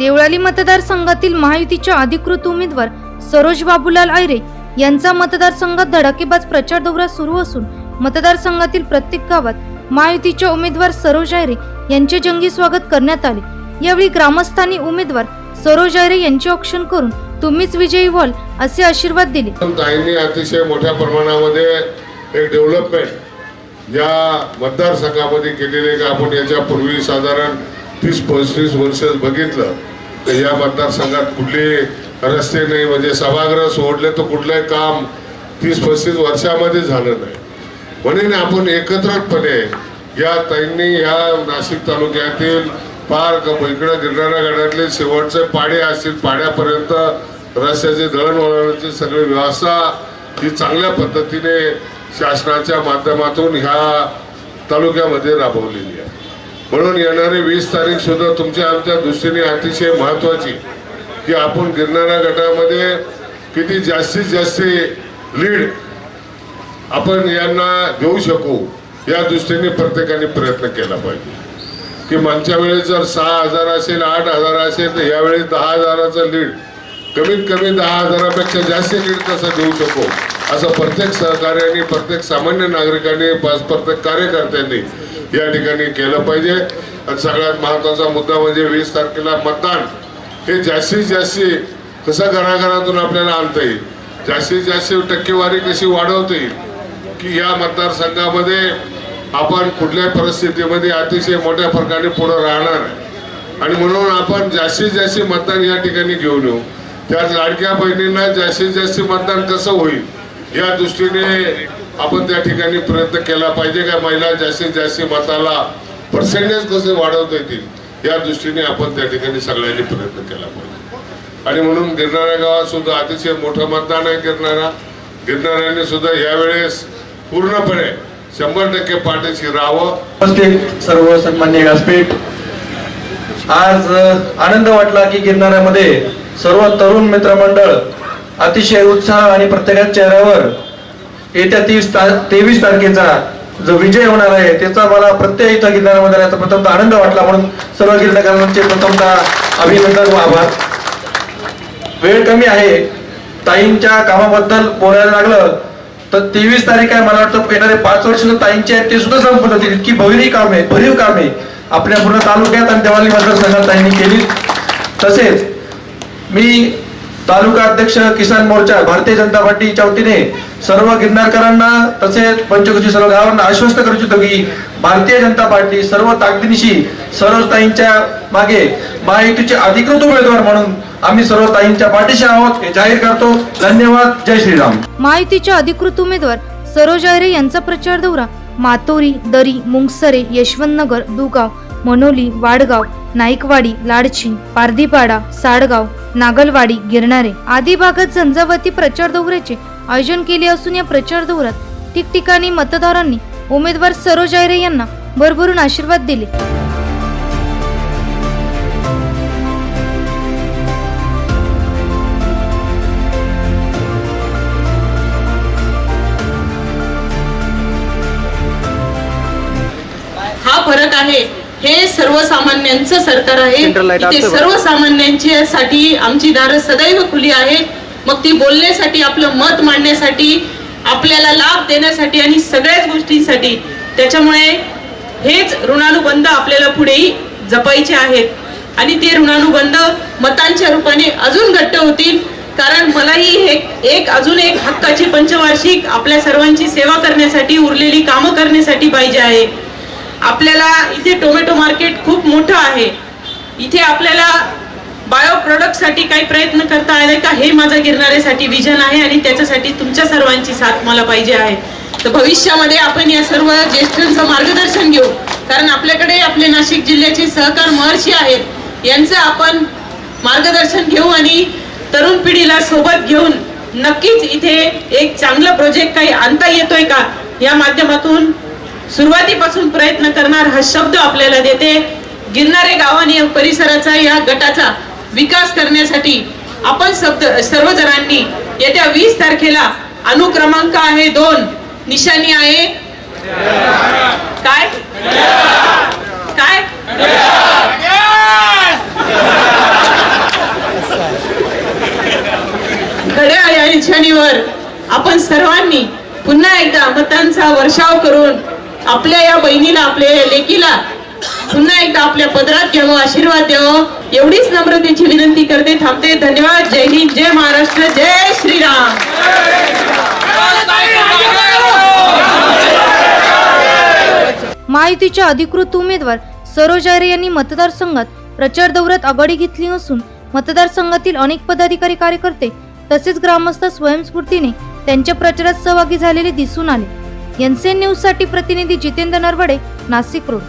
देवळाली मतदारसंघातील महायुतीच्या अधिकृत उमेदवार सरोज बाबूलाल आयरे यांचा मतदारसंघात धडाकेबाज प्रचार दौरा सुरू असून मतदारसंघातील प्रत्येक गावात महायुतीच्या उमेदवार सरोज आयरे यांचे जंगी स्वागत करण्यात आले. यावेळी ग्रामस्थांनी उमेदवार सरोज आयरे यांचे औक्षण करून तुम्हीच विजयी व्हाल असे आशीर्वाद दिले. ताईंनी अतिशय मोठ्या प्रमाणामध्ये एक डेव्हलपमेंट या मतदारसंघामध्ये केलेले का आपण याच्यापूर्वी साधारण तीस पस्तीस वर्ष बघितलं. या मतदारसंघात कुठले रस्ते नाही म्हणजे सभागृह सोडले तर कुठलंही काम तीस पस्तीस वर्षामध्ये झालं नाही. म्हणून आपण एकत्रितपणे या ताईंनी या नाशिक तालुक्यातील पार इकडं गिरणाऱ्या गडातले शेवटचे पाडे असतील पाड्यापर्यंत रस्त्याची दळणवळणाची सगळी व्यवस्था ही चांगल्या पद्धतीने शासनाच्या माध्यमातून ह्या तालुक्यामध्ये राबवलेली आहे. म्हणून येणारी वीस तारीख सुद्धा तुमच्या आमच्या दृष्टीने अतिशय महत्वाची. की आपण गिरणाऱ्या गटामध्ये किती जास्तीत जास्त लीड आपण यांना देऊ शकू या दृष्टीने प्रत्येकाने प्रयत्न केला पाहिजे. की मागच्या वेळेस जर सहा हजार असेल आठ हजार असेल तर यावेळेस दहा हजाराचं लीड कमीत कमी दहा हजारापेक्षा जास्त लीड कसं देऊ शकू. असं प्रत्येक सहकार्याने प्रत्येक सामान्य नागरिकांनी प्रत्येक कार्यकर्त्यांनी या ठिकाणी केलं पाहिजे. आणि सगळ्यात महत्त्वाचा मुद्दा म्हणजे वीस तारखेला मतदान. हे जास्तीत जास्त कसं घराघरातून आपल्याला आणता येईल? जास्तीत जास्त टक्केवारी कशी वाढवता येईल? की या मतदारसंघामध्ये आपण कुठल्याही परिस्थितीमध्ये अतिशय मोठ्या फरकाने पुढे राहणार आहे? आणि म्हणून आपण जास्तीत जास्त मतदान या ठिकाणी घेऊन येऊ. त्या लाडक्या बहिणींना जास्तीत जास्त मतदान कसं होईल? या दृष्टीने आपण त्या ठिकाणी प्रयत्न केला पाहिजे का महिला जास्तीत जास्त मताला पर्सेंटेज कसे वाढवता येतील? या दृष्टीने आपण त्या ठिकाणी सगळ्यांनी प्रयत्न केला पाहिजे. आणि म्हणून गिरणाऱ्या गावात सुद्धा अतिशय मोठं मतदान आहे गिरणारा गिरणाऱ्यांनी सुद्धा यावेळेस पूर्णपणे शंभर टक्के पाठीशी राहावं. उपस्थित सर्व सन्मान्य व्यासपीठ. आज आनंद वाटला की गिरणाऱ्यामध्ये सर्व तरुण मित्रमंडळ अतिशय उत्साह आणि प्रत्येकाच्या चेहऱ्यावर येत्या तीस तेवीस तारखेचा जो विजय होणार आहे त्याचा मला प्रत्येक इथं गिरणाऱ्यामध्ये याचा प्रथमतः आनंद वाटला. म्हणून सर्व गिरणकारांचे प्रथमतः अभिनंदन व आभार. वेळ कमी आहे. ताईंच्या कामाबद्दल बोलायला लागलं तर तेवीस तारीख आहे मला वाटतं येणारे पाच वर्ष ताईंचे आहेत ते सुद्धा संपत होतील. इतकी भविरी काम आहे भरीव काम आहे आपल्या पूर्ण तालुक्यात आणि देवाली मतदारसंघात ताईंनी केली. तसेच मी तालुका अध्यक्ष किसान मोर्चा भारतीय जनता पार्टीच्या वतीने सर्व गिरणारकरांना तसेच पंचकृषी सर्व गावांना आश्वस्त करू इच्छितो की भारतीय जनता पार्टी सर्व ताकदीनिशी सर्वताईंच्या मागे महायुतीचे अधिकृत उमेदवार म्हणून आम्ही सर्व ताईंच्या पाठीशी आहोत हे जाहीर करतो. धन्यवाद. जय श्रीराम. महायुतीच्या अधिकृत उमेदवार सरोज आयरे यांचा प्रचार दौरा. मातोरी दरी मुंगसरे यशवंतनगर दुगाव मनोली वाडगाव नाईकवाडी लाडची पारधीपाडा साडगाव नागलवाडी गिरणारे आदी भागात झंझावती प्रचार दौऱ्याचे आयोजन केले असून या प्रचार दौऱ्यात ठिकठिकाणी मतदारांनी उमेदवार सरोज आयरे यांना भरभरून आशीर्वाद दिले. हा फरक आहे. हे सर्वसामान्यांचं सरकार आहे. इथे सर्वसामान्यांच्यासाठी आमची दारं सदैव खुली आहेत. मग ती बोलण्यासाठी आपलं मत मांडण्यासाठी आपल्याला लाभ देण्यासाठी आणि सगळ्याच गोष्टींसाठी त्याच्यामुळे हेच ऋणानुबंध आपल्याला पुढेही जपायचे आहेत. आणि ते ऋणानुबंध मतांच्या रूपाने अजून घट्ट होतील. कारण मलाही हे एक अजून एक हक्काची पंचवार्षिक आपल्या सर्वांची सेवा करण्यासाठी उरलेली कामं करण्यासाठी पाहिजे आहे. आपल्याला इथे टोमॅटो मार्केट खूप मोठं आहे. इथे आपल्याला बायो प्रोडक्टसाठी काही प्रयत्न करता आले का? हे माझं गिरणाऱ्यासाठी विजन आहे आणि त्याच्यासाठी तुमच्या सर्वांची साथ मला पाहिजे आहे. तर भविष्यामध्ये आपण या सर्व ज्येष्ठांचं मार्गदर्शन घेऊ. कारण आपल्याकडे आपले नाशिक जिल्ह्याचे सहकार महर्षी आहेत. यांचं आपण मार्गदर्शन घेऊ आणि तरुण पिढीला सोबत घेऊन नक्कीच इथे एक चांगलं प्रोजेक्ट काही आणता येतोय का? या माध्यमातून सुरुवातीपासून प्रयत्न करणार हा शब्द आपल्याला देते. गिरणारे गावाने परिसराचा या गटाचा विकास करण्यासाठी आपण शब्द सर्वजणांनी येत्या वीस तारखेला अनुक्रमांक आहे दोन. निशाणी आहे. काय? काय? घड्याळ या निशाणीवर आपण सर्वांनी पुन्हा एकदा मतांचा वर्षाव करून आपल्या या बहिणीला आपल्या लेकीला पुन्हा एकदा आपल्या पदरात घ्यावं आशीर्वाद द्यावं. एवढीच नम्रतेची विनंती करते थांबते. धन्यवाद. जय हिंद जय महाराष्ट्र जय श्रीराम. महायुतीच्या अधिकृत उमेदवार सरोज आयरे यांनी मतदारसंघात प्रचार दौऱ्यात आघाडी घेतली असून मतदारसंघातील अनेक पदाधिकारी कार्यकर्ते तसेच ग्रामस्थ स्वयंस्फूर्तीने त्यांच्या प्रचारात सहभागी झालेले दिसून आले. एनसीएन न्यूज साठी प्रतिनिधी जितेंद्र नरवडे नाशिक रोड